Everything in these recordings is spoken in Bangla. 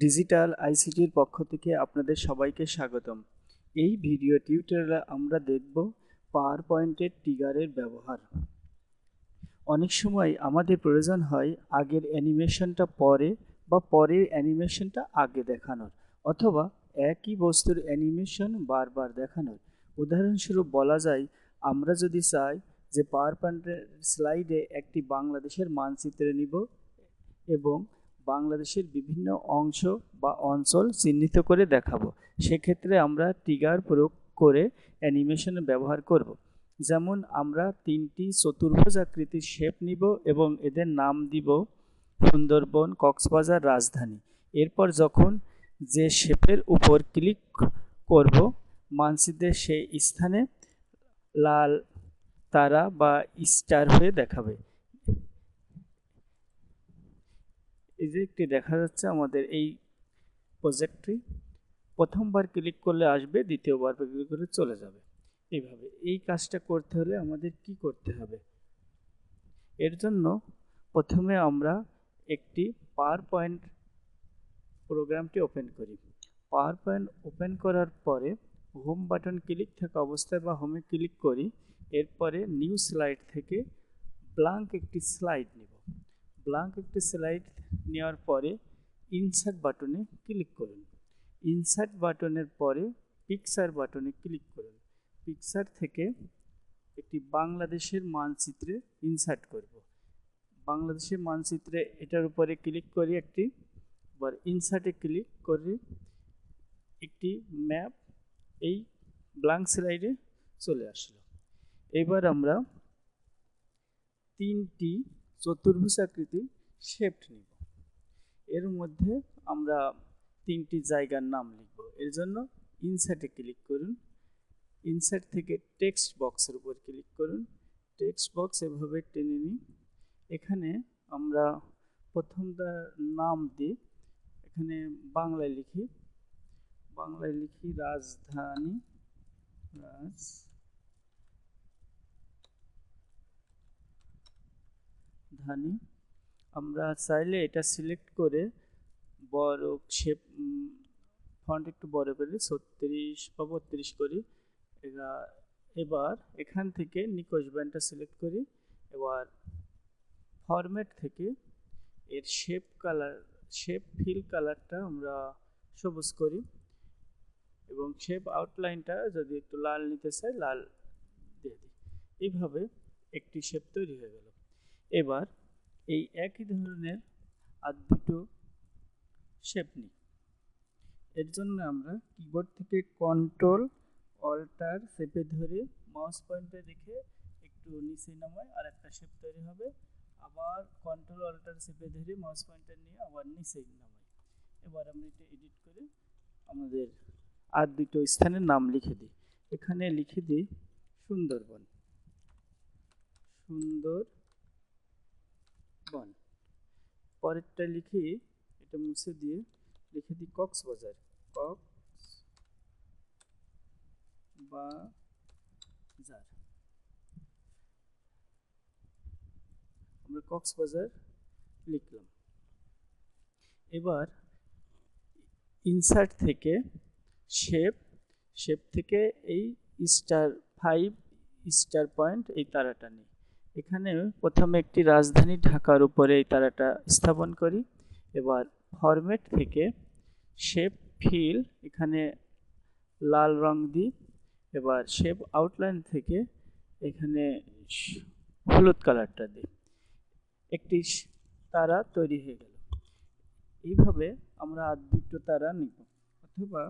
ডিজিটাল আইসিটির পক্ষ থেকে আপনাদের সবাইকে স্বাগতম। এই ভিডিও টিউটোরিয়ালে আমরা দেখব পাওয়ার পয়েন্টের টিগারের ব্যবহার। অনেক সময় আমাদের প্রয়োজন হয় আগের অ্যানিমেশনটা পরে বা পরের অ্যানিমেশনটা আগে দেখানোর, অথবা একই বস্তুর অ্যানিমেশন বারবার দেখানোর। উদাহরণস্বরূপ বলা যায়, আমরা যদি চাই যে পাওয়ার পয়েন্টের স্লাইডে একটি বাংলাদেশের মানচিত্র নিব এবং বাংলাদেশের বিভিন্ন অংশ বা অঞ্চল চিহ্নিত করে দেখাবো। সেক্ষেত্রে আমরা টিগার প্রয়োগ করে অ্যানিমেশন ব্যবহার করব। যেমন আমরা তিনটি চতুর্ভুজ আকৃতির শেপ নিব এবং এদের নাম দিব সুন্দরবন, কক্সবাজার, রাজধানী। এরপর যখন যে শেপের উপর ক্লিক করব মানচিত্রের সেই স্থানে লাল তারা বা স্টার হয়ে দেখাবে। এই যে একটি দেখা যাচ্ছে আমাদের এই প্রজেক্টটি প্রথমবার ক্লিক করলে আসবে, দ্বিতীয়বার ক্লিক করে চলে যাবে। এইভাবে, এই কাজটা করতে হলে আমাদের কি করতে হবে? এর জন্য প্রথমে আমরা একটি পাওয়ার পয়েন্ট প্রোগ্রামটি ওপেন করি। পাওয়ার পয়েন্ট ওপেন করার পরে হোম বাটন ক্লিক থাকা অবস্থায় বা হোমে ক্লিক করি। এরপরে নিউ স্লাইড থেকে ব্লাঙ্ক একটি স্লাইড নিব। ব্লাঙ্ক একটি স্লাইড নেওয়ার পরে ইনসার্ট বাটনে ক্লিক করুন। ইনসার্ট বাটনের পরে পিকচার বাটনে ক্লিক করুন। পিকচার থেকে একটি বাংলাদেশের মানচিত্রে ইনসার্ট করব। বাংলাদেশের মানচিত্রে এটার উপরে ক্লিক করি একটি এবার ইনসার্টে ক্লিক করি একটি ম্যাপ এই ব্লাঙ্ক স্লাইডে চলে আসলো। এবার আমরা তিনটি চতুর্ভুজ আকৃতি শেপ নিব। এর মধ্যে আমরা তিনটি জায়গার নাম লিখব। এর জন্য ইনসার্টে ক্লিক করুন। ইনসার্ট থেকে টেক্সট বক্সের উপর ক্লিক করুন। টেক্সট বক্স এভাবে টেনে নিই এখানে আমরা প্রথমটা নাম দিই এখানে বাংলায় লিখি। বাংলায় লিখি রাজধানী, রাজ ধানি আমরা চাইলে এটা সিলেক্ট করে বড় শেপ ফন্ট একটু বড় করি ছত্রিশ বা বত্রিশ করি। এবার এখান থেকে নিকোশ ব্যান্ডটা সিলেক্ট করি। এবার ফরম্যাট থেকে এর শেপ কালার শেপ ফিল কালারটা আমরা সবুজ করি। এবং শেপ আউটলাইনটা যদি একটু লাল নিতে চাই, লাল দিয়ে দিই। এইভাবে একটি শেপ তৈরি হয়ে গেল। এবার এই একই ধরনের আর দুটো শেপ নিই। এর জন্য আমরা কিবোর্ড থেকে কন্ট্রোল অল্টার শেপে ধরে মাউস পয়েন্টে রেখে একটু নিচে নামাই, আর একটা শেপ তৈরি হবে। আবার কন্ট্রোল অল্টার শেপে ধরে মাউস পয়েন্টার নিয়ে আবার নিচে নামাই। এবার আমরা এটা এডিট করে আমাদের আর দুটো স্থানের নাম লিখে দিই। এখানে লিখে দিই সুন্দরবন। সুন্দর বন পরেরটা লিখি, এটা মুছে দিয়ে লিখে দিই কক্সবাজার। কক্স বাজার আমরা কক্সবাজার লিখলাম। এবার ইনসার্ট থেকে শেপ শেপ থেকে এই স্টার ফাইভ স্টার পয়েন্ট এই তারাটা নিই। এখানে প্রথমে একটি রাজধানী ঢাকার উপরে এই তারাটা স্থাপন করি। এবার ফরম্যাট থেকে শেপ ফিল এখানে লাল রং দিই। এবার শেপ আউটলাইন থেকে এখানে হলুদ কালারটা দিই। একটি তারা তৈরি হয়ে গেল। এইভাবে আমরা দুটো তারা নিব। অথবা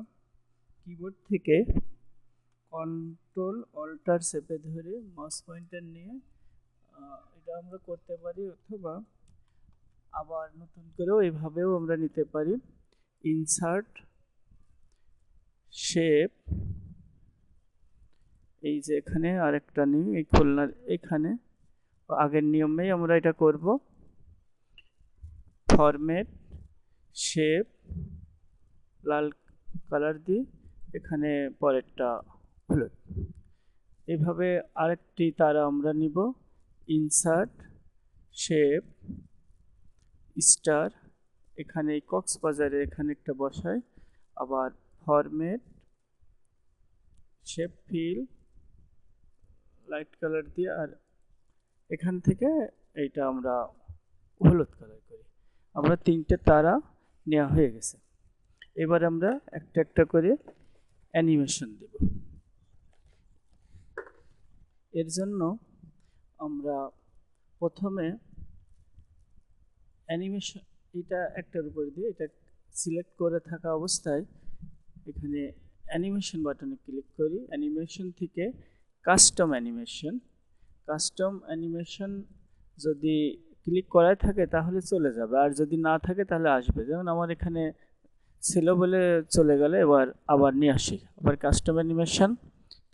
কিবোর্ড থেকে কন্ট্রোল অল্টার চেপে ধরে মাউস পয়েন্টার নিয়ে এটা আমরা করতে পারি, অথবা আবার নতুন করেও এভাবেও আমরা নিতে পারি। ইনসার্ট শেপ এই যে এখানে আরেকটা নিই, এই খুলনার এখানে। আগের নিয়মেই আমরা এটা করব। ফরম্যাট শেপ লাল কালার দিই এখানে পরেরটা হলুদ এভাবে আরেকটি তারা আমরা নিব। ইনসার্ট শেপ স্টার এখানে কক্সবাজারে এখানে একটা বসাই, আবার format shape fill light colour দিয়ে, আর এখান থেকে এইটা আমরা হলুদ কালার করি। আমরা তিনটে তারা নেওয়া হয়ে গেছে। এবার আমরা একটা একটা করে অ্যানিমেশন দেব। এর জন্য আমরা প্রথমে অ্যানিমেশন, এটা একটার উপর দিয়ে এটা সিলেক্ট করে থাকা অবস্থায় এখানে অ্যানিমেশন বাটনে ক্লিক করি। অ্যানিমেশন থেকে কাস্টম অ্যানিমেশন। কাস্টম অ্যানিমেশন যদি ক্লিক করাই থাকে তাহলে চলে যাবে। আর যদি না থাকে তাহলে আসবে। যেমন আমার এখানে ছিল বলে চলে গেলে এবার আবার নিয়ে আসি। আবার কাস্টম অ্যানিমেশন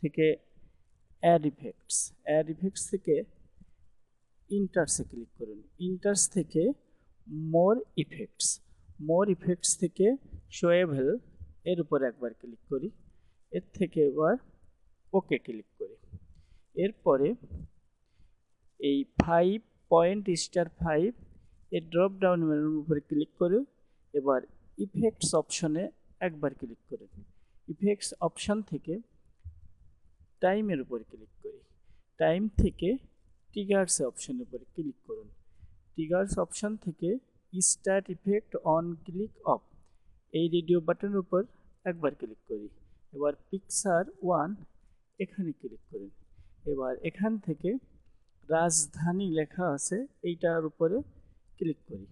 থেকে অ্যাড ইফেক্টস অ্যাড ইফেক্টস থেকে ইন্টার্সে ক্লিক করুন। ইন্টার্স থেকে মোর ইফেক্টস মোর ইফেক্টস থেকে শোয়েভেল এর উপর একবার ক্লিক করি। এর থেকে এবার ওকে ক্লিক করি। এরপরে এই ফাইভ পয়েন্ট স্টার ফাইভ এর ড্রপ ডাউন মেনুর উপরে ক্লিক করে এবার ইফেক্টস অপশনে একবার ক্লিক করুন। ইফেক্টস অপশন থেকে টাইমের উপর ক্লিক করি। টাইম থেকে টিগার্স অপশনের উপরে ক্লিক করুন। টিগার্স অপশন থেকে start effect on click of. এই রেডিও বাটনের উপর একবার ক্লিক করি। এবার পিকচার ওয়ান এখানে ক্লিক করুন। এবার এখান থেকে রাজধানী লেখা আছে, এইটার উপরে ক্লিক করি।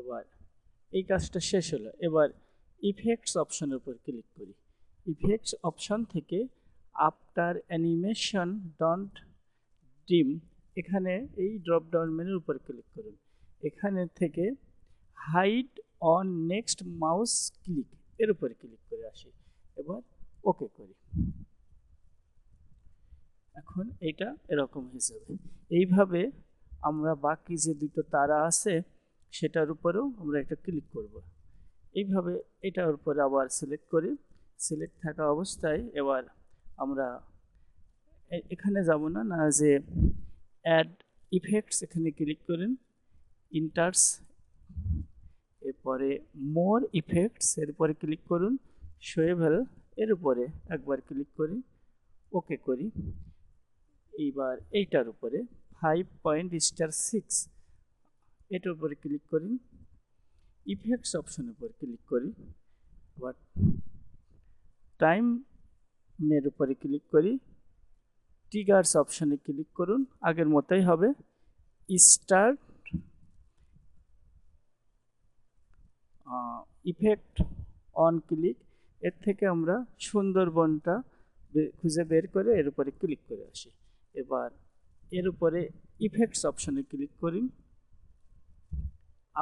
এবার এই কাজটা শেষ হলো। এবার ইফেক্টস অপশনের উপর ক্লিক করি। ইফেক্টস অপশন থেকে আফটার অ্যানিমেশন ডন্ট ডিম এখানে এই ড্রপ ডাউন মেনুর উপর ক্লিক করুন। এখানে থেকে hide on next mouse click এর উপরে ক্লিক করে আসি। এবার ওকে করি। এখন এটা এরকম হিসেবে এইভাবে আমরা বাকি যে দুটো তারা আছে, সেটার উপরেও আমরা এটা ক্লিক করব। এইভাবে এটার উপরে আবার সিলেক্ট করি। সিলেক্ট থাকা অবস্থায় এবার আমরা এখানে যাব না না যে অ্যাড ইফেক্টস এখানে ক্লিক করেন ইন্টার্স এরপরে মোর ইফেক্টস এরপরে ক্লিক করুন শোয়েভেল এর উপরে একবার ক্লিক করি ওকে করি। এইবার এইটার উপরে ফাইভ পয়েন্ট স্টার সিক্স এটার উপরে ক্লিক করি ইফেক্টস অপশনের উপর ক্লিক করি এবার টাইমের উপরে ক্লিক করি টিগার্স অপশনে ক্লিক করুন, আগের মতোই হবে, স্টার্ট ইফেক্ট অন ক্লিক এর থেকে আমরা সুন্দরবনটা খুঁজে বের করে এর উপরে ক্লিক করে আসি। এবার এর উপরে ইফেক্টস অপশনে ক্লিক করি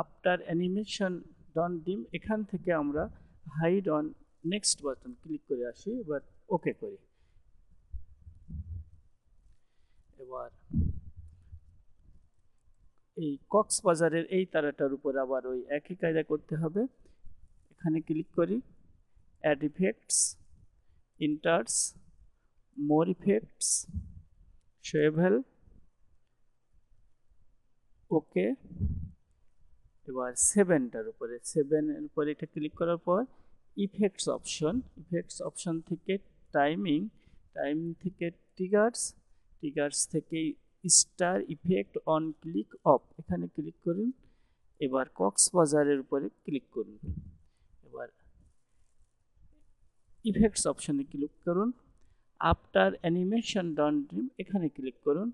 আফটার অ্যানিমেশন ডন ডিম এখান থেকে আমরা hide on next button click করে আসি, এবার ওকে করি। এবার এই কক্সবাজারের এই তারাটার উপর আবার ওই একই কায়দা করতে হবে। এখানে ক্লিক করি add effects entrance more effects swivel okay এবার সেভেনটার উপরে সেভেনের উপরে এটা ক্লিক করার পর ইফেক্টস অপশন ইফেক্টস অপশন থেকে টাইমিং টাইম থেকে টিগার্স টিগার্স থেকে start effect on click of এখানে ক্লিক করুন, এবার কক্সবাজারের উপরে ক্লিক করুন। এবার ইফেক্টস অপশনে ক্লিক করুন। আফটার অ্যানিমেশন ডন ড্রিম এখানে ক্লিক করুন।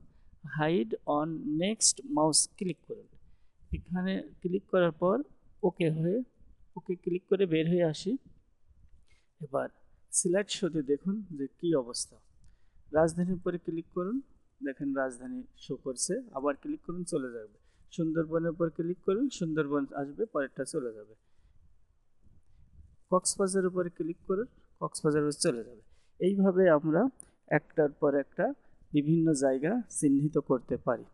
Hide on next mouse click করুন। এখানে ক্লিক করার পর ওকে হয়ে ওকে ক্লিক করে বের হয়ে আসি। এবার সিলেক্ট শোতে দেখুন যে কি অবস্থা। রাজধানীর উপরে ক্লিক করুন, দেখেন রাজধানী শো করছে, আবার ক্লিক করুন, চলে যাবে। সুন্দরবনের উপর ক্লিক করুন, সুন্দরবন আসবে, পরেরটা চলে যাবে। কক্সবাজার উপরে ক্লিক করুন, কক্সবাজার চলে যাবে। এইভাবে আমরা একটার পর একটা বিভিন্ন জায়গা চিহ্নিত করতে পারি।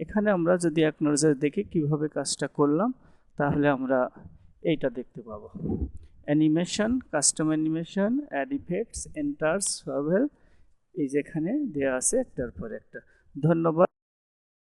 এখানে আমরা যদি এক নজরে দেখি কীভাবে কাজটা করলাম, তাহলে আমরা এইটা দেখতে পাবো। Animation custom animation add effects entrance সভেল এই যেখানে দেওয়া আছে একটার পর একটা। ধন্যবাদ।